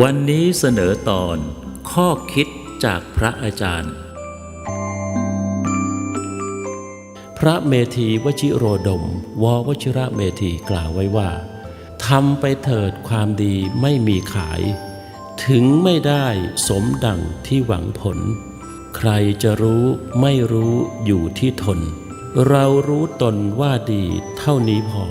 วันนี้เสนอตอนข้อคิดจากพระอาจารย์ พระเมธีวชิโรดม ววชิระเมธีกล่าวไว้ว่าทำไปเถิดความดีไม่มีขาย ถึงไม่ได้สมดังที่หวังผล ใครจะรู้ไม่รู้อยู่ที่ทน เรารู้ตนว่าดีเท่านี้พอ